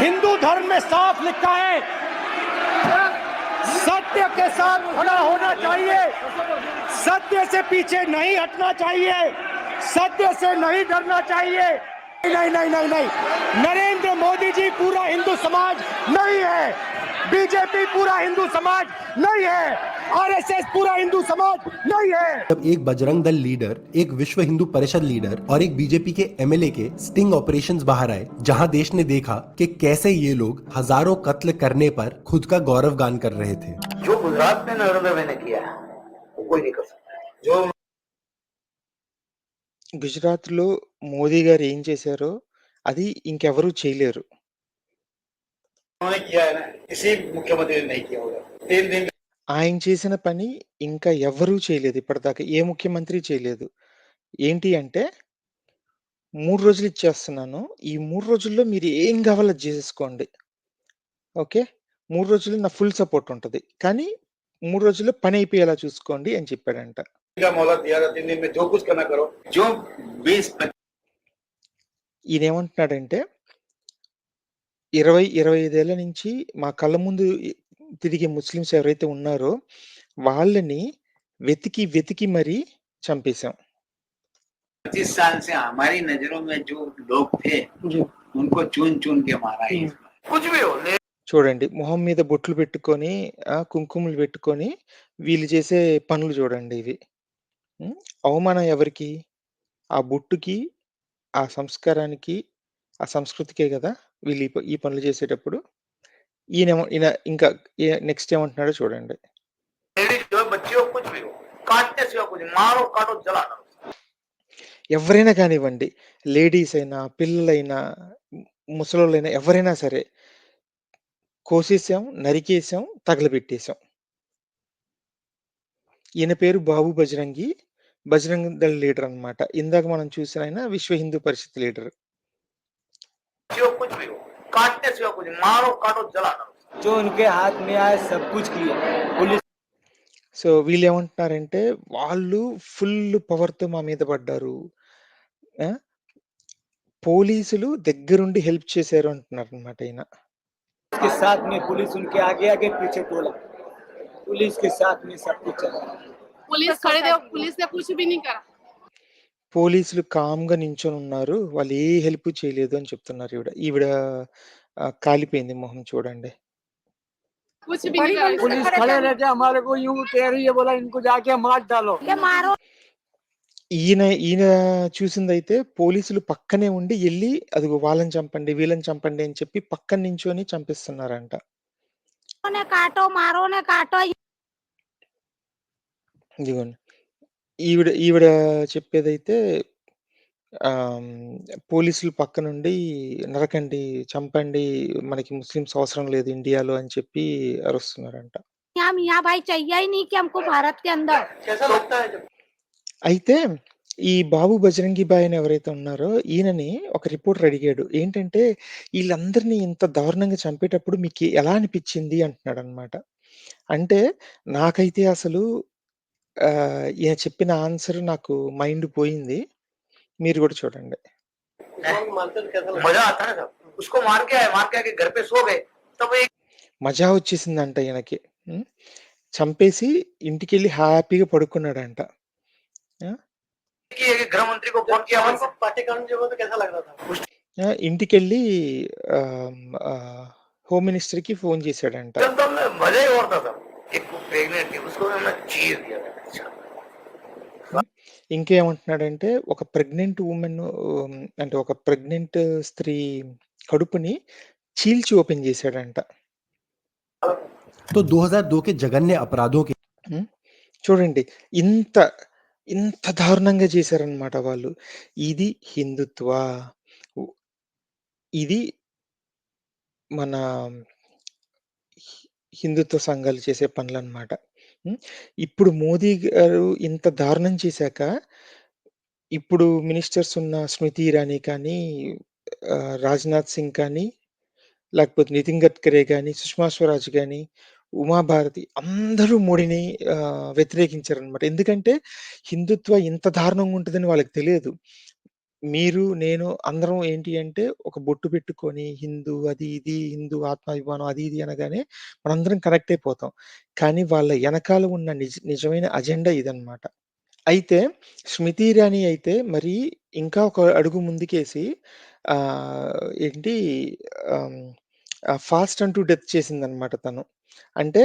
हिंदू धर्म में साफ़ लिखा है। सत्य के साथ खड़ा होना चाहिए। सत्य से पीछे नहीं हटना चाहिए। सत्य से नहीं डरना चाहिए। नहीं नहीं नहीं नहीं। नरेंद्र मोदी जी पूरा हिंदू समाज नहीं है। बीजेपी पूरा हिंदू समाज नहीं है आरएसएस पूरा हिंदू समाज नहीं है जब एक बजरंग दल लीडर एक विश्व हिंदू परिषद लीडर और एक बीजेपी के एमएलए के स्टिंग ऑपरेशंस बाहर आए जहां देश ने देखा कि कैसे ये लोग हजारों कत्ल करने पर खुद का गौरव गान कर रहे थे जो गुजरात में नरेंद्र भाई ने किया है वो कोई नहीं कर सकता जो గుజరాత్‌లో మోదీ గారు ఏం చేశారో అది ఇంకెవరు చేయలేరు. उन्होंने किया है ना किसी मुख्यमंत्री ने नहीं किया होगा तीन दिन ఆయన చేసిన పని ఇంకా ఎవ్వరూ చేయలేదు ఇప్పటిదాకా. ఏ ముఖ్యమంత్రి చేయలేదు. ఏంటి అంటే 3 రోజులు ఇచ్చేస్తున్నాను. ఈ 3 రోజుల్లో మీరు ఏం కావాలో అది చేసేసుకోండి. ఓకే. 3 రోజులు నా ఫుల్ సపోర్ట్ ఉంటది. కానీ 3 రోజుల్లో పని అయిపోయేలా చూసుకోండి అని చెప్పాడంట. का मोहलत दिया था तीन दिन में जो कुछ करना करो जो बीस ఈయనేమంటున్నాడంటే 20, 25 ఏళ్ల నుంచి మా కళ్ళ ముందు ఇ తిరిగే ముస్లిమ్స్ ఎవరైతే ఉన్నారో వాళ్ళని వెతికి, వెతికి మరీ చంపేసాం. पच्चीस साल से हमारी नजरों में जो लोग थे उनको चुन चुन के मारा है इस बार। कुछ भी हो ले- చూడండి మొహం మీద బొట్లు పెట్టుకొని, ఆ! కుంకుమలు పెట్టుకొని వీళ్ళు చేసే పనులు చూడండి ఇవి. హ్మ్. అవమానం ఎవరికి? ఆ బొట్టుకి, ఆ సంస్కారానికి, ఆ సంస్కృతికే గదా! వీళ్ళు ఈ పనులు చేసేటప్పుడు ఈయన ఈయన ఇంకా నెక్స్ట్ ఏమంటున్నాడో చూడండి. ఎవరైనా కానివ్వండి లేడీస్ అయినా పిల్లలైనా ముసలైనా ఎవరైనా సరే కోసేసాం నరికేసాం తగలబెట్టేశాం ఈయన పేరు బాబు బజరంగి. బజరంగ దళ లీడర్ అనమాట ఇందాక మనం చూసిన ఆయన విశ్వ హిందూ పరిషత్ లీడర్. बच्ची हो कुछ भी हो काटने सिवा कुछ नहीं, मारो काटो जला दो जो उनके हाथ में आए सब कुछ किया पुलिस సో వీళ్ళేమంటున్నారంటే వాళ్ళు ఫుల్ పవర్‌తో మా మీద పడ్డారు. ఆ! పోలీసులు దగ్గరుండి హెల్ప్ చేశారు అంటున్నారన్నమాట ఈయన. के साथ में पुलिस उनके आगे आगे पीछे टोला पुलिस के साथ में सब कुछ चला पुलिस खड़े थे पुलिस ने कुछ भी नहीं करा పోలీసులు కామ్‌గా నించొనున్నారు. వాళ్ళు ఏ హెల్ప్ చేయలేదు అని చెప్తున్నారు ఈవిడ. ఈవిడ ఆహ్, కాలిపోయింది మొహం చూడండి. कुछ भी नहीं करा पुलिस खड़े रहते हमारे को यूं कह रही है बोला इनको जाके मार डालो ఈయన ఈయన చూసిందైతే పోలీసులు పక్కనే ఉండి ఎళ్లి అదిగో వాళ్ళని చంపండి, వీళ్ళని చంపండి అని చెప్పి పక్కన నించొని చంపిస్తున్నారంట. ने काटो मारो ने काटो ఇదిగోండి. ఈవిడ ఈవిడ చెప్పేదైతే ఆహ్, హ్మ్, పోలీసులు పక్కనుండి నరకండి, చంపండి, మనకి ముస్లిమ్స్ అవసరం లేదు ఇండియాలో అని చెప్పి అరుస్తున్నారంట. हम यहाँ भाई चाहिए ही नहीं कि हमको भारत के अंदर कैसा लगता है जब అయితే ఈ బాబు బజరంగి భాయ్ అని ఎవరైతే ఉన్నారో ఈయనని ఒక రిపోర్టర్ అడిగాడు. ఏంటంటే ఈళ్ళందరిని ఇంత దారుణంగా చంపేటప్పుడు మీకు ఎలా అనిపిచ్చింది అంటున్నాడన్నమాట. అంటే నాకైతే అసలు ఆహ్, ఈయన చెప్పిన ఆన్సర్ నాకు మైండ్ పోయింది. మీరు గూడా చూడండి. मजा आता है ना जब उसको मार के आए मार के आके घर पे सो गए तब एक మజా వచ్చేసిందంట ఈయనకి. హ్మ్. చంపేసి ఇంటికెళ్ళి హ్యాపీగా పడుకున్నాడంట. ఆ! कि गृह मंत्री को फोन किया हमको पार्टी करने जब तो कैसा लग रहा था उस ఆ! ఇంటికెళ్ళి ఆహ్, ఆహ్, హోమ్ మినిస్టర్‌కి ఫోన్ చేశాడంట. टाइम तो हमने मजा ही और था तब एक प्रेग्नेंट थी उसको हमने चीर दिया था अच्छा ఇంకేమంటున్నాడంటే ఒక ప్రెగ్నెంట్ వుమెన్ హ్మ్, అంటే ఒక ప్రెగ్నెంట్ స్త్రీ కడుపుని చీల్చి ఓపెన్ చేశాడంట. तो 2002 के जघन्य अपराधों के హ్మ్. చూడండి ఇంత, ఇంత దారుణంగా చేశారన్నమాట వాళ్ళు. ఇది హిందుత్వ. ఉ ఇది మన హి హిందుత్వ సంఘాలు చేసే పనులన్నమాట. హ్మ్. ఇప్పుడు మోదీ గారు ఇంత దారుణం చేశాక, ఇప్పుడు మినిస్టర్స్ ఉన్న స్మృతి ఇరానీ కానీ, ఆహ్, రాజ్‌నాథ్ సింగ్ కానీ, లేకపోతే నితిన్ గడ్కరీ గాని, సుష్మా స్వరాజ్ గాని, ఉమాభారతి అందరూ మోడీని ఆహ్, వ్యతిరేకించారన్నమాట. ఎందుకంటే హిందుత్వ ఇంత దారుణంగా ఉంటదని వాళ్ళకి తెలియదు. మీరు, నేను అందరం ఏంటి అంటే ఒక బొట్టు పెట్టుకొని హిందూ అది ఇది హిందూ ఆత్మాభిమానం అది ఇది అనగానే మనందరం కనెక్ట్ అయిపోతాం. కానీ వాళ్ళ ఎనకాల ఉన్న నిజ నిజమైన అజెండా ఇదనమాట. అయితే స్మృతి ఇరానీ అయితే మరి ఇంకా ఒక అడుగు ముందుకేసి ఆహ్, ఏంటి ఆహ్, ఆహ్, ఫాస్ట్ అంటూ డెత్ చేసిందనమాట తను. అంటే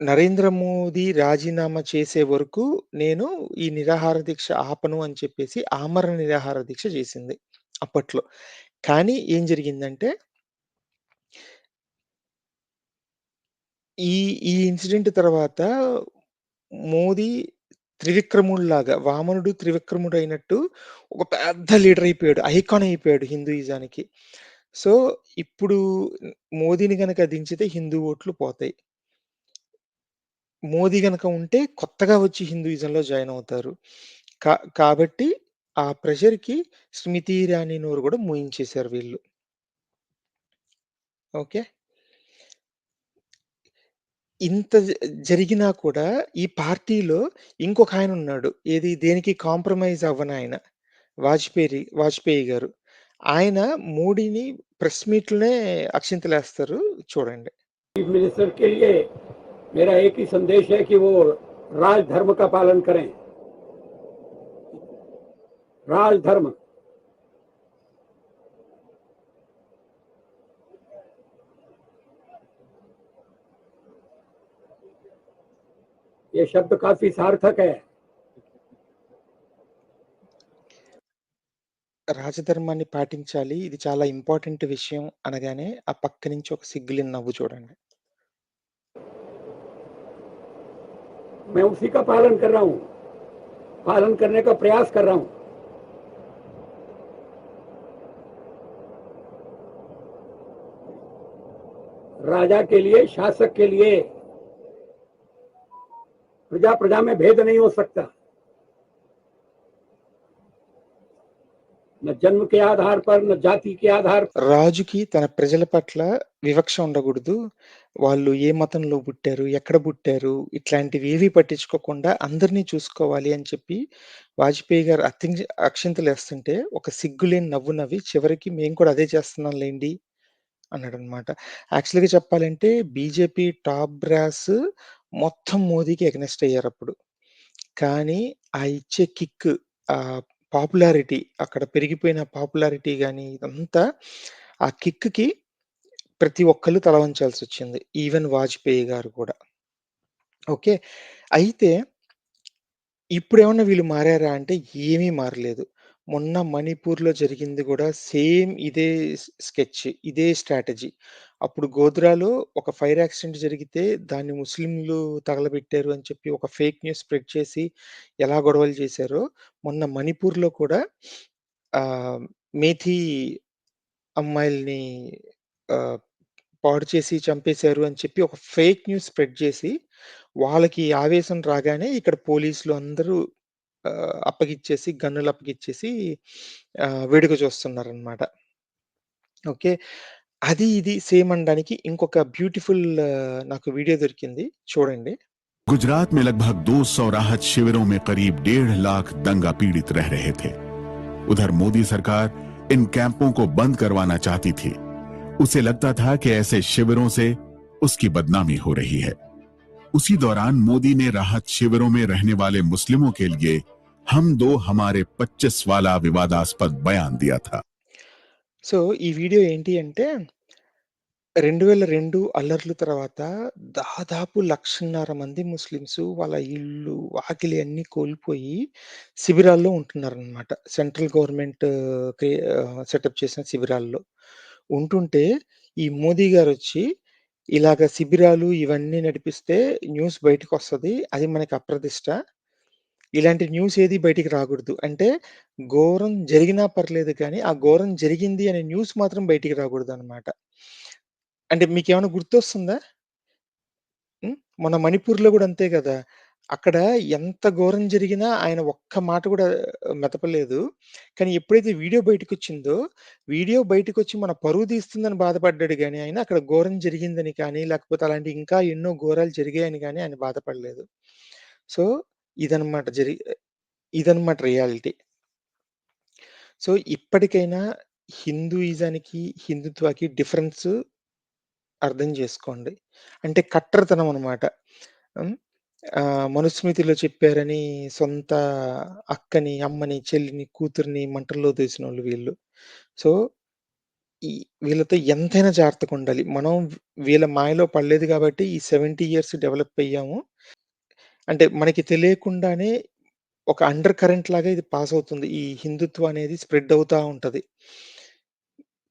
నరేంద్ర మోదీ రాజీనామా చేసే వరకు నేను ఈ నిరాహార దీక్ష ఆపను అని చెప్పేసి ఆమరణ నిరాహార దీక్ష చేసింది అప్పట్లో. కానీ ఏం జరిగిందంటే ఈ ఈ ఇన్సిడెంట్ తర్వాత మోదీ త్రివిక్రముడిలాగా వామనుడు త్రివిక్రముడు అయినట్టు ఒక పెద్ద లీడర్ అయిపోయాడు. ఐకాన్ అయిపోయాడు హిందూయిజానికి. సో, ఇప్పుడు మోదీని గనక దించితే హిందూ ఓట్లు పోతాయి. మోదీ గనక ఉంటే కొత్తగా వచ్చి హిందూయిజంలో జాయిన్ అవుతారు. కా కాబట్టి ఆ ప్రెషర్కి స్మృతి ఇరానీ నోరు కూడా మూయించేశారు వీళ్ళు. ఓకే? ఇంత జరిగినా కూడా ఈ పార్టీలో ఇంకొక ఆయన ఉన్నాడు. ఏది దేనికి కాంప్రమైజ్ అవ్వని ఆయన. వాజ్పేయి వాజ్పేయి గారు. ఆయన మోడీని ప్రెస్ మీట్లనే అక్షింతలేస్తారు. చూడండి. मेरा एक ही संदेश है कि वो राजधर्म का पालन करें राजधर्म ये शब्द काफी सार्थक है రాజధర్మాన్ని పాటించాలి. ఇది చాలా ఇంపార్టెంట్ విషయం అనగానే ఆ పక్క నుంచి ఒక సిగ్గులేని నవ్వు చూడండి. मैं उसी का पालन कर रहा हूँ। पालन करने का प्रयास कर रहा हूँ। राजा के लिए, शासक के लिए प्रजा प्रजा में भेद नहीं हो सकता। రాజుకి తన ప్రజల పట్ల వివక్ష ఉండకూడదు. వాళ్ళు ఏ మతంలో పుట్టారు, ఎక్కడ పుట్టారు, ఇట్లాంటివి ఏవి పట్టించుకోకుండా అందరిని చూసుకోవాలి అని చెప్పి వాజ్పేయి గారు అత్యం అక్షింతలు వేస్తుంటే ఒక సిగ్గులేని నవ్వు నవ్వి చివరికి మేము కూడా అదే చేస్తున్నాం లేండి అన్నాడు అనమాట యాక్చువల్‌గా చెప్పాలంటే బీజేపీ టాప్ బ్రాస్ మొత్తం మోదీకి ఎగనెస్ట్ అయ్యారప్పుడు. కానీ ఆ ఇచ్చే కిక్ పాపులారిటీ అక్కడ పెరిగిపోయిన పాపులారిటీ గాని ఇదంతా ఆ కిక్‌కి ప్రతి ఒక్కళ్ళు తల వంచాల్సొచ్చింది. ఈవెన్ వాజ్పేయి గారు కూడా. ఓకే. అయితే ఇప్పుడేమన్నా వీళ్ళు మారారా అంటే ఏమీ మారలేదు. మొన్న మణిపూర్‌లో జరిగింది కూడా సేమ్ ఇదే స్కెచ్. ఇదే స్ట్రాటజీ. అప్పుడు గోధ్రాలో ఒక ఫైర్ యాక్సిడెంట్ జరిగితే దాన్ని ముస్లింలు తగలబెట్టారు అని చెప్పి ఒక ఫేక్ న్యూస్ స్ప్రెడ్ చేసి ఎలా గొడవలు చేశారో మొన్న మణిపూర్‌లో కూడా ఆహ్, మేథీ అమ్మాయిల్ని పాడు చేసి చంపేశారు అని చెప్పి ఒక ఫేక్ న్యూస్ స్ప్రెడ్ చేసి వాళ్ళకి ఆవేశం రాగానే ఇక్కడ పోలీసులు అందరూ అప్పగిచ్చేసి గన్నులు అప్పగిచ్చేసి ఆహ్, వేడుక చూస్తున్నారనమాట. ఓకే. అది ఇది సేమ్ అనడానికి ఇంకొక బ్యూటిఫుల్ నాకు వీడియో దొరికింది. చూడండి. गुजरात में लगभग 200 राहत शिविरों में करीब डेढ़ लाख दंगा पीड़ित रह रहे थे उधर मोदी सरकार इन कैंपों को बंद करवाना चाहती थी उसे लगता था कि ऐसे शिविरों से उसकी बदनामी हो रही है उसी दौरान मोदी ने राहत शिविरों में रहने वाले मुस्लिमों के लिए हम दो हमारे 25 वाला विवादास्पद बयान दिया था సో, ఈ వీడియో ఏంటి అంటే 2002 అల్లర్లు తర్వాత దాదాపు లక్షన్నర మంది ముస్లిమ్స్ వాళ్ళ ఇల్లు, వాకిలి అన్నీ కోల్పోయి శిబిరాల్లో ఉంటున్నారనమాట. సెంట్రల్ గవర్నమెంట్ క్రి ఆహ్, సెటప్ చేసిన శిబిరాల్లో. ఉంటుంటే ఈ మోదీ గారొచ్చి ఇలాగ శిబిరాలు ఇవన్నీ నడిపిస్తే న్యూస్ బయటికొస్తది. అది మనకి అప్రదిష్ట. ఇలాంటి న్యూస్ ఏది బయటికి రాకూడదు. అంటే ఘోరం జరిగినా పర్లేదు కానీ, ఆ ఘోరం జరిగింది అనే న్యూస్ మాత్రం బయటికి రాకూడదు అనమాట అంటే మీకు ఏమైనా గుర్తొస్తుందా? మన మణిపూర్‌లో కూడా అంతే కదా అక్కడ ఎంత ఘోరం జరిగినా ఆయన ఒక్క మాట కూడా మెతపలేదు కానీ ఎప్పుడైతే వీడియో బయటికొచ్చిందో, వీడియో బయటికొచ్చి మన పరువు తీస్తుందని బాధపడ్డాడు కానీ ఆయన అక్కడ ఘోరం జరిగిందని కానీ, లేకపోతే అలాంటి ఇంకా ఎన్నో ఘోరాలు జరిగాయని కానీ ఆయన బాధపడలేదు. సో, ఇదనమాట జరి ఇదనమాట రియాలిటీ. సో, ఇప్పటికైనా హిందూయిజానికి, హిందుత్వాకి డిఫరెన్స్ అర్థం చేసుకోండి అంటే కట్టరతనం అనమాట. మనుస్మృతిలో చెప్పారని సొంత అక్కని, అమ్మని, చెల్లిని, కూతురిని మంటల్లో తీసిన వాళ్ళు వీళ్ళు. సో, ఈ వీళ్ళతో ఎంతైనా జాగ్రత్తగా ఉండాలి మనం వీళ్ళ మాయలో పడలేదు కాబట్టి ఈ 70 ఇయర్స్ డెవలప్ అయ్యాము. అంటే మనకి తెలియకుండానే ఒక అండర్ కరెంట్ లాగా ఇది పాస్ అవుతుంది. ఈ హిందుత్వం అనేది స్ప్రెడ్ అవుతా ఉంటది.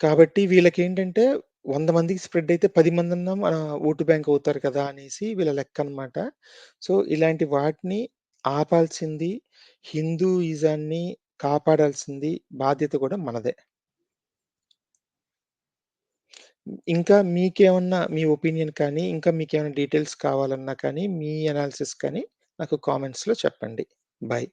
కాబట్టి వీళ్ళకేంటంటే 100 మందికి స్ప్రెడ్ అయితే 10 మందన్నా మన ఓటు బ్యాంక్ అవుతారు కదా! అనేసి వీళ్ళ లెక్కనమాట. సో, ఇలాంటి వాటిని ఆపాల్సింది హిందూయిజాన్ని కాపాడాల్సింది బాధ్యత గూడా మనదే. ఇంకా మీకేమన్నా మీ ఒపీనియన్ కానీ, ఇంకా మీకేమైనా డీటెయిల్స్ కావాలన్నా కానీ, మీ అనాలిసిస్ కానీ నాకు కామెంట్స్‌లో చెప్పండి. బాయ్